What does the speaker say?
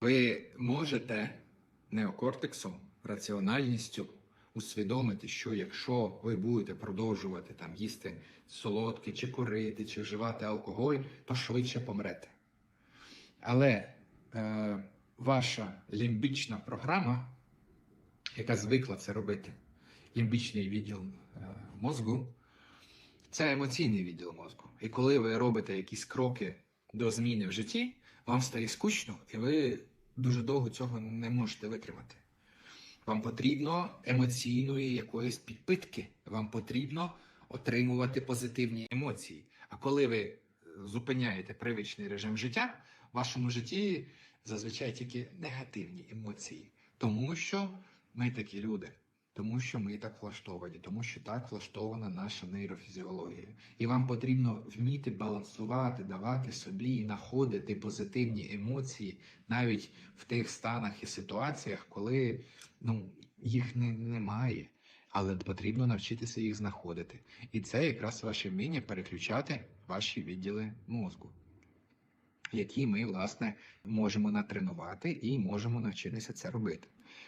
Ви можете неокортексом, раціональністю усвідомити, що якщо ви будете продовжувати там їсти солодке, чи курити, чи вживати алкоголь, то швидше помрете. Але е, ваша лімбічна програма, яка звикла це робити, лімбічний відділ е, мозку, це емоційний відділ мозку. І коли ви робите якісь кроки до зміни в житті, вам стає скучно, і ви дуже довго цього не можете витримати. Вам потрібно емоційної якоїсь підпитки, вам потрібно отримувати позитивні емоції. А коли ви зупиняєте привичний режим життя, в вашому житті зазвичай тільки негативні емоції, тому що ми такі люди. Тому що ми так влаштовані, тому що так влаштована наша нейрофізіологія. І вам потрібно вміти балансувати, давати собі і знаходити позитивні емоції навіть в тих станах і ситуаціях, коли ну, їх не, немає. Але потрібно навчитися їх знаходити. І це якраз ваше вміння переключати ваші відділи мозку, які ми, власне, можемо натренувати і можемо навчитися це робити.